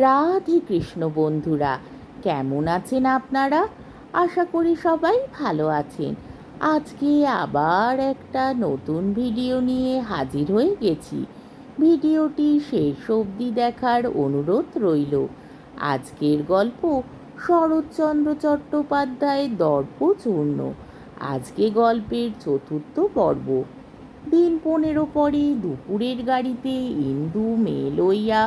রাধে কৃষ্ণ বন্ধুরা, কেমন আছেন আপনারা? আশা করি সবাই ভালো আছেন। আজকে আবার একটা নতুন ভিডিও নিয়ে হাজির হয়ে গেছি। ভিডিওটি শেষ অবধি দেখার অনুরোধ রইল। আজকের গল্প শরৎচন্দ্র চট্টোপাধ্যায়ের দর্পচূর্ণ আজকে গল্পের চতুর্থ পর্ব। দিন পনেরো পরে দুপুরের গাড়িতে ইন্দু মেয়ে লইয়া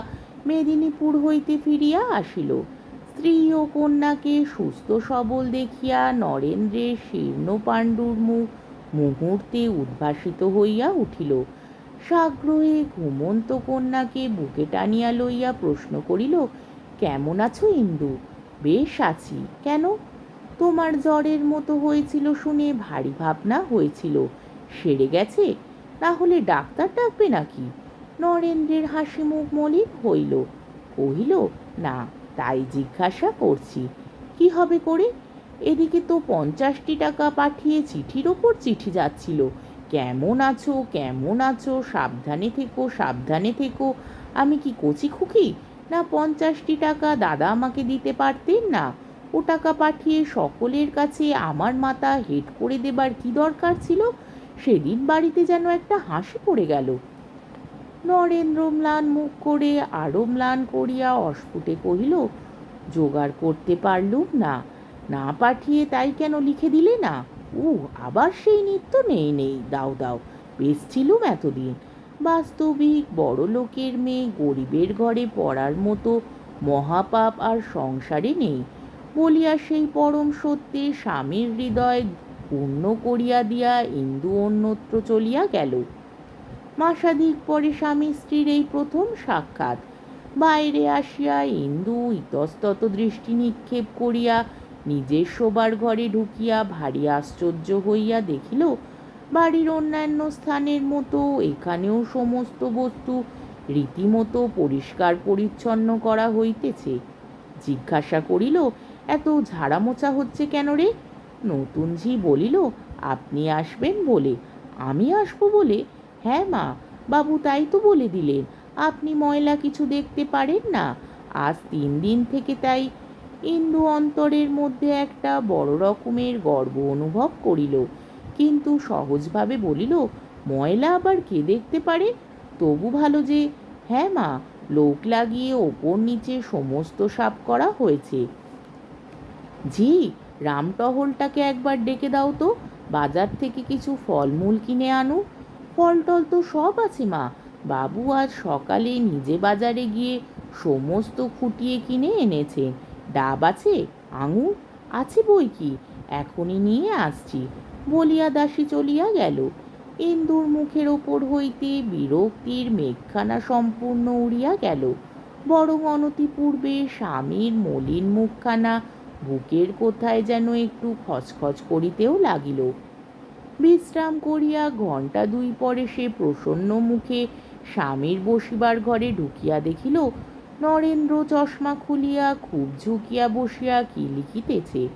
মেদিনীপুর হইতে ফিরিয়া আসিল। স্ত্রী ও কন্যাকে সুস্থ সবল দেখিয়া নরেন্দ্রের শীর্ণ পাণ্ডুর মুখ মুহূর্তে উদ্ভাসিত হইয়া উঠিল। সাগ্রহে ঘুমন্ত কন্যাকে বুকে টানিয়া লইয়া প্রশ্ন করিল, কেমন আছো ইন্দু? বেশ আছি। কেন? তোমার জ্বরের মতো হয়েছিল শুনে ভারী ভাবনা হয়েছিল। সেরে গেছে? তাহলে ডাক্তার ডাকবে নাকি? নরেন্দ্রের হাসি মুখ মলিন হইল। কহিল, না, তাই জিজ্ঞাসা করছি। কি হবে করে? এদিকে তো পঞ্চাশটি টাকা পাঠিয়ে চিঠির ওপর চিঠি যাচ্ছিল। কেমন আছো কেমন আছো, সাবধানে থেকো সাবধানে থেকো। আমি কি কচি খুকি? না, পঞ্চাশটি টাকা দাদা আমাকে দিতে পারতেন না। ও টাকা পাঠিয়ে সকলের কাছে আমার মাথা হেট করে দেবার কি দরকার ছিল? সেদিন বাড়িতে যেন একটা হাসি পড়ে গেল। নরেন্দ্র ম্লান মুখ করে আরও ম্লান করিয়া অস্ফুটে কহিল, জোগাড় করতে পারলুম না না পাঠিয়ে তাই কেন লিখে দিলে না? ও আবার সেই নিত্য নেই নেই, দাও দাও বেশ ছিলুম এতদিন। বাস্তবিক বড় লোকের মেয়ে গরিবের ঘরে পড়ার মতো মহাপাপ আর সংসারে নেই। বলিয়া সেই পরম সত্যে স্বামীর হৃদয় পূর্ণ করিয়া দিয়া ইন্দু অন্যত্র চলিয়া গেল। মাসাধিক পরে স্বামী স্ত্রীর এই প্রথম সাক্ষাৎ। বাইরে আসিয়া ইন্দু ইতস্তত দৃষ্টি নিক্ষেপ করিয়া নিজের শোবার ঘরে ঢুকিয়া ভারী আশ্চর্য হইয়া দেখিল, বাড়ির অন্যান্য স্থানের মতো এখানেও সমস্ত বস্তু রীতিমতো পরিষ্কার পরিচ্ছন্ন করা হইতেছে। জিজ্ঞাসা করিল, এত ঝাড়ামোচা হচ্ছে কেন রে? নতুন ঝি বলিল, আপনি আসবেন বলে, আমি আসব বলে হ্যাঁ মা, বাবু তাই তো বলে দিলেন। আপনি ময়লা কিছু দেখতে পারেন না। আজ তিন দিন থেকে তাই ইন্দু অন্তরের মধ্যে একটা বড় রকমের গর্ব অনুভব করিল। কিন্তু সহজভাবে বলিল, ময়লা আবার কে দেখতে পারে? তবু ভালো যে হ্যাঁ মা, লোক লাগিয়ে ওপর নিচে সমস্ত সাপ করা হয়েছে। জি রামটহলটাকে একবার ডেকে দাও তো। বাজার থেকে কিছু ফলমূল কিনে আনো ফল টল তো সব আছে, মা। বাবু আজ সকালে নিজে বাজারে গিয়ে সমস্ত খুঁটিয়ে কিনে এনেছেন ডাব আছে, আঙুর আছে বই কি? এখনই নিয়ে আসছি। বলিয়া দাসী চলিয়া গেল। ইন্দুর মুখের ওপর হইতে বিরক্তির মেঘখানা সম্পূর্ণ উড়িয়া গেল। বরং অনতিপূর্বে স্বামীর মলিন মুখখানা বুকের কোথায় যেন একটু খচখচ করিতেও লাগিল। বিশ্রাম করিয়া ঘণ্টা দুই পরে সে প্রসন্ন মুখে স্বামীর বসিবার ঘরে ঢুকিয়া দেখিল, নরেন্দ্র চশমা খুলিয়া খুব ঝুঁকিয়া বসিয়া কি লিখিতেছে?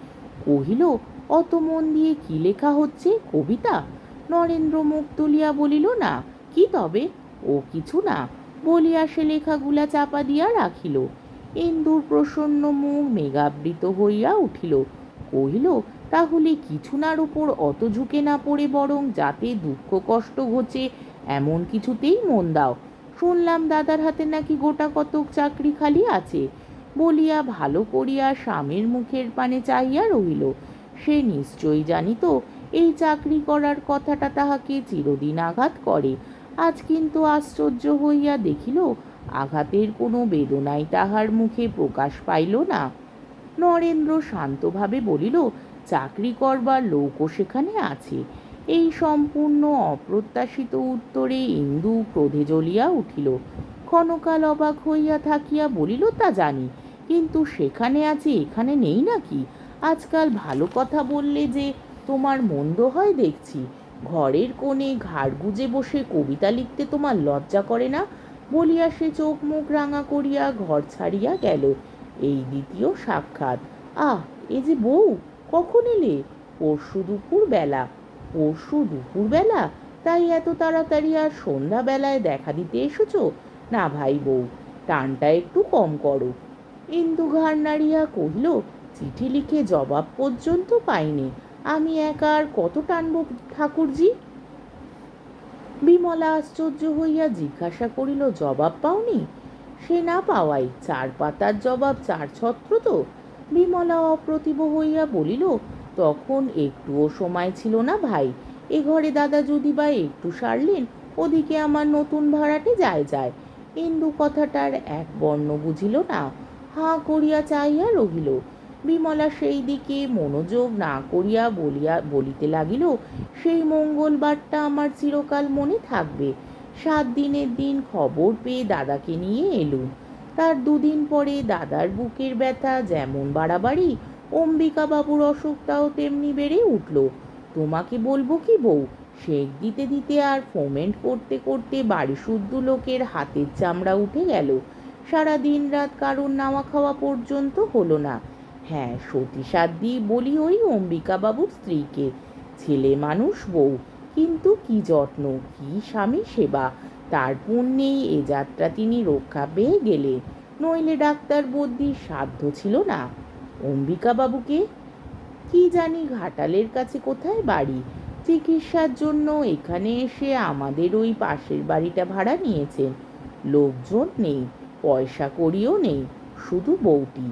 কহিল, অত মন দিয়ে কি লেখা হচ্ছে, কবিতা? নরেন্দ্র মুখ তুলিয়া বলিল, না, কি তবে? ও কিছু না। বলিয়া সে লেখাগুলা চাপা দিয়া রাখিল। ইন্দুর প্রসন্ন মুখ মেঘাবৃত হইয়া উঠিল। কহিল তাহলে কিছু নার উপর অত ঝুঁকে না পড়ে বরং যাতে দুঃখ কষ্ট ঘোচে, এমন কিছুতেই মন দাও। শুনলাম দাদার হাতে নাকি গোটা কতক চাকরি খালি আছে। বলিয়া ভালো করিয়া স্বামীর মুখের পানে চাহিয়া রহিল। সে নিশ্চয়ই জানিত, এই চাকরি করার কথাটা তাহাকে চিরদিন আঘাত করে। আজ কিন্তু আশ্চর্য হইয়া দেখিল, আঘাতের কোনো বেদনাই তাহার মুখে প্রকাশ পাইল না। নরেন্দ্র শান্তভাবে বলিল চাকরি করবার লোকও সেখানে আছে। এই সম্পূর্ণ অপ্রত্যাশিত উত্তরে ইন্দু ক্রোধে জ্বলিয়া উঠিল। ক্ষণকাল অবাক হইয়া থাকিয়া বলিল, তা জানি, কিন্তু সেখানে আছে, এখানে নেই নাকি? আজকাল ভালো কথা বললে যে তোমার মন্দ হয় দেখছি। ঘরের কোণে ঘাড় গুজে বসে কবিতা লিখতে তোমার লজ্জা করে না? বলিয়া সে চোখ মুখ রাঙা করিয়া ঘর ছাড়িয়া গেল। এই দ্বিতীয় সাক্ষাৎ। আহ, এ যে বউ! কখন এলে? পরশু দুপুর বেলা পরশু দুপুর বেলা তাই এত তাড়াতাড়ি আর সন্ধ্যাবেলায় দেখা দিতে এসেছ? না ভাই বউ, টানটা একটু কম করো। ইন্দু ঘাড় নাড়িয়া কহিল, চিঠি লিখে জবাব পর্যন্ত পাইনি। আমি একা আর কত টানব ঠাকুরজি? বিমলা আশ্চর্য হইয়া জিজ্ঞাসা করিল, জবাব পাওনি? সে না পাওয়াই, চার পাতার জবাব, চার ছত্র তো? বিমলা অপ্রতিভ হইয়া বলিল, তখন একটুও সময় ছিল না ভাই। এ ঘরে দাদা যদি বা একটু সারলেন, ওদিকে আমার নতুন ভাড়াটে যায় যায়। ইন্দু কথাটার এক বর্ণ বুঝিল না, হাঁ করিয়া চাইয়া রহিল। বিমলা সেই দিকে মনোযোগ না করিয়া বলিয়া, বলিতে লাগিল, সেই মঙ্গলবারটা আমার চিরকাল মনে থাকবে। সাত দিনের দিন খবর পেয়ে দাদাকে নিয়ে এলুম। তার দুদিন পরে দাদার বুকের ব্যথা যেমন বাড়াবাড়ি অম্বিকা বাবুর অসুখটাও তেমনি বেড়ে উঠল। তোমাকে বলব কি বউ, শেক দিতে দিতে আর ফোমেন্ট করতে করতে বাড়ি শুদ্ধ লোকের হাতের চামড়া উঠে গেল। সারা দিন রাত কারোর নাওয়া খাওয়া পর্যন্ত হলো না। হ্যাঁ সতী সাধ্বি বলি ওই অম্বিকা বাবুর স্ত্রীকে। ছেলে মানুষ বউ, কিন্তু কি যত্ন, কি স্বামী সেবা তার পুণ্যেই এ যাত্রা তিনি রক্ষা পেয়ে গেলে নইলে ডাক্তার বদ্যির সাধ্য ছিল না। অম্বিকা বাবুকে কি জানি ঘাটালের কাছে কোথায় বাড়ি? চিকিৎসার জন্য এখানে এসে আমাদের ওই পাশের বাড়িটা ভাড়া নিয়েছেন। লোকজন নেই, পয়সা করিও নেই, শুধু বউটি।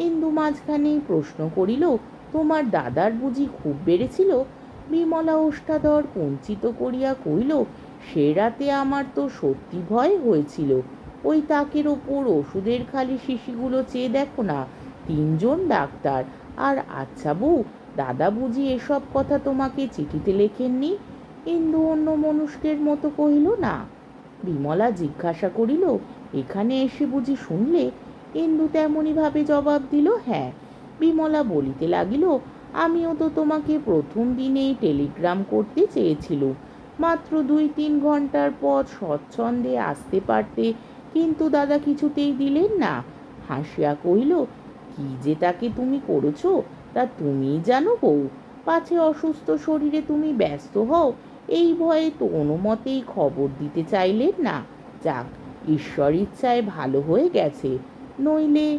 ইন্দু মাঝখানেই প্রশ্ন করিল, তোমার দাদার বুঝি খুব বেড়েছিল? বিমলা ওষ্ঠাধর কুঞ্চিত করিয়া কইল সে রাতে আমার তো সত্যি ভয় হয়েছিল। ওই তাকের ওপর ওষুধের খালি শিশিগুলো চেয়ে দেখো না, তিনজন ডাক্তার। আর আচ্ছা বউ, দাদা বুঝি এসব কথা তোমাকে চিঠিতে লেখেননি? ইন্দু অন্য মনুষ্যের মতো কহিল, না। বিমলা জিজ্ঞাসা করিল, এখানে এসে বুঝি শুনলে? ইন্দু তেমনইভাবে জবাব দিল হ্যাঁ। বিমলা বলিতে লাগিল, আমিও তো তোমাকে প্রথম দিনেই টেলিগ্রাম করতে চেয়েছিলুম। মাত্র দুই তিন ঘণ্টার পর স্বচ্ছন্দে আসতে পারতে, কিন্তু দাদা কিছুতেই দিলেন না। হাসিয়া কহিল, কি যে তাকে তুমি করেছ, তা তুমিই জানো বউ। পাছে অসুস্থ শরীরে তুমি ব্যস্ত হও, এই ভয়ে তো অনুমতেই খবর দিতে চাইলেন না। যাক, ঈশ্বর ইচ্ছায় ভালো হয়ে গেছে। নইলে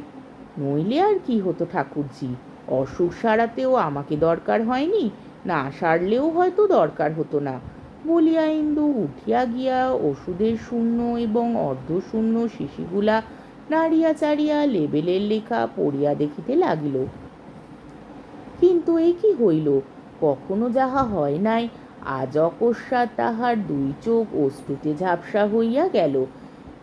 নইলে আর কি হতো ঠাকুরজি? অসুখ সারাতেও আমাকে দরকার হয়নি, না সারলেও হয়তো দরকার হতো না। বলিয়া ইন্দু উঠিয়া গিয়া ওষুধের শূন্য এবং অর্ধশূন্য শিশিগুলা নাড়িয়া চাড়িয়া লেবেলের লেখা পড়িয়া দেখিতে লাগিল। কিন্তু এ কি হইল? কখনো যাহা হয় নাই, আজ অকস্মাৎ তাহার দুই চোখ অশ্রুতে ঝাপসা হইয়া গেল।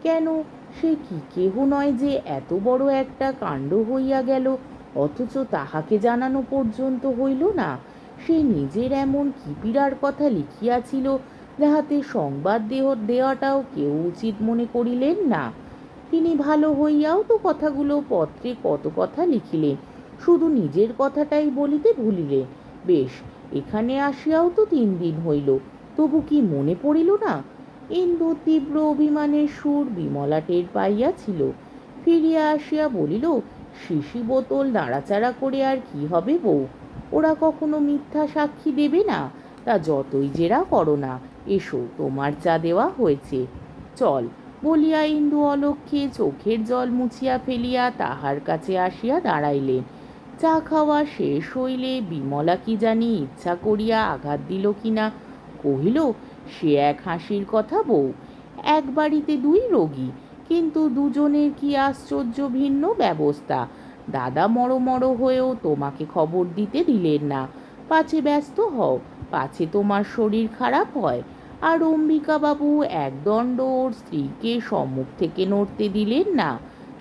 কেন? সে কি কেহ নয় যে এত বড় একটা কাণ্ড হইয়া গেল, অথচ তাহাকে জানানো পর্যন্ত হইল না। সে নিজের এমন কি পীড়ার কথা লিখিয়াছিল যাহাতে সংবাদ দেহ দেওয়াটাও কেউ উচিত মনে করিলেন না। তিনি ভালো হইয়াও তো কথাগুলো পত্রে কত কথা লিখিলেন, শুধু নিজের কথাটাই বলিতে ভুলিলেন। বেশ, এখানে আসিয়াও তো তিন দিন হইল, তবু কি মনে পড়িল না? ইন্দু তীব্র অভিমানের সুর বিমলা টের পাইয়াছিল। ফিরিয়া আসিয়া বলিল, শিশি বোতল নাড়াচাড়া করে আর কি হবে বউ? ওরা কখনো মিথ্যা সাক্ষী দেবে না। তা যতই জেরা করো না, এসো তোমার চা দেওয়া হয়েছে। চল, বলিয়া ইন্দু অলক্ষে চোখের জল মুছিয়া ফেলিয়া তাহার কাছে আসিয়া দাঁড়াইলেন চা খাওয়া শেষ হইলে বিমলা কি জানি ইচ্ছা করিয়া আঘাত দিল কিনা, কহিল, সে এক হাসির কথা বউ, এক বাড়িতে দুই রোগী, কিন্তু দুজনের কি আশ্চর্য ভিন্ন ব্যবস্থা। দাদা মরো হয়েও তোমাকে খবর দিতে দিলেন না। পাছে ব্যস্ত হও, পাছে তোমার শরীর খারাপ হয়। আর অম্বিকা বাবু একদণ্ড ওর স্ত্রীকে সম্মুখ থেকে নড়তে দিলেন না।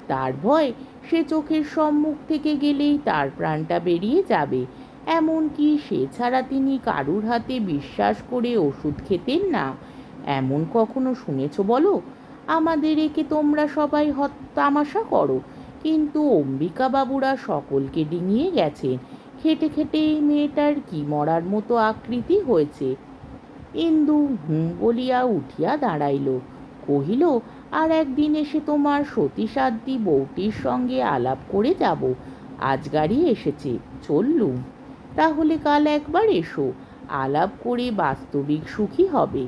তার ভয় সে চোখের সম্মুখ থেকে গেলেই তার প্রাণটা বেরিয়ে যাবে। এমনকি সে ছাড়া তিনি কারুর হাতে বিশ্বাস করে ওষুধ খেতেন না। এমন কখনো শুনেছ বলো? আমাদের একে তোমরা সবাই হত তামাশা করো। কিন্তু অম্বিকা বাবুরা সকলকে ডিঙিয়ে গেছেন। খেটে খেটে এই মেয়েটার কি মরার মতো আকৃতি হয়েছে? ইন্দু হুম বলিয়া উঠিয়া দাঁড়াইল। কহিল, আর একদিন এসে তোমার সতীসাধ্যী বউটির সঙ্গে আলাপ করে যাব। আজ গাড়ি এসেছে, চললুম। তাহলে কাল একবার এসো। আলাপ করে বাস্তবিক সুখী হবে।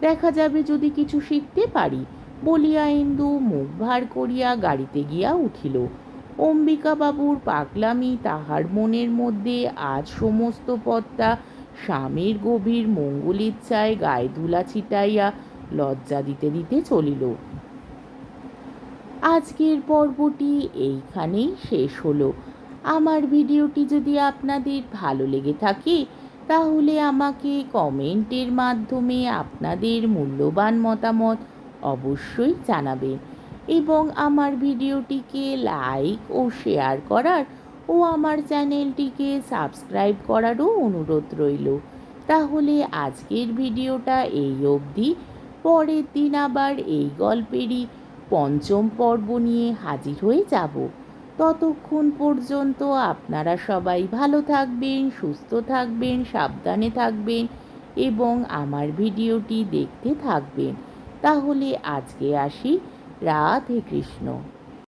দেখা যাবে যদি কিছু শিখতে পারি। বলিয়া ইন্দু মুখ ভার করিয়া গাড়িতে গিয়া উঠিল। অম্বিকাবাবুর পাগলামি তাহার মনের মধ্যে আজ সমস্ত পথটা স্বামীর গভীর মঙ্গল ইচ্ছায় গায়ে ধুলা ছিটাইয়া লজ্জা দিতে দিতে চলিল। আজকের পর্বটি এইখানেই শেষ হলো। আমার ভিডিওটি যদি আপনাদের ভালো লেগে থাকে, তাহলে আমাকে কমেন্টের মাধ্যমে আপনাদের মূল্যবান মতামত অবশ্যই জানাবেন এবং আমার ভিডিওটিকে লাইক ও শেয়ার করার ও আমার চ্যানেলটিকে সাবস্ক্রাইব করারও অনুরোধ রইল। তাহলে আজকের ভিডিওটা এই অবধি। পরের দিন আবার এই গল্পেরই পঞ্চম পর্ব নিয়ে হাজির হয়ে যাব। ততক্ষণ পর্যন্ত আপনারা সবাই ভালো থাকবেন, সুস্থ থাকবেন, সাবধানে থাকবেন এবং আমার ভিডিওটি দেখতে থাকবেন। তাহলে আজকে আসি। রাধে কৃষ্ণ।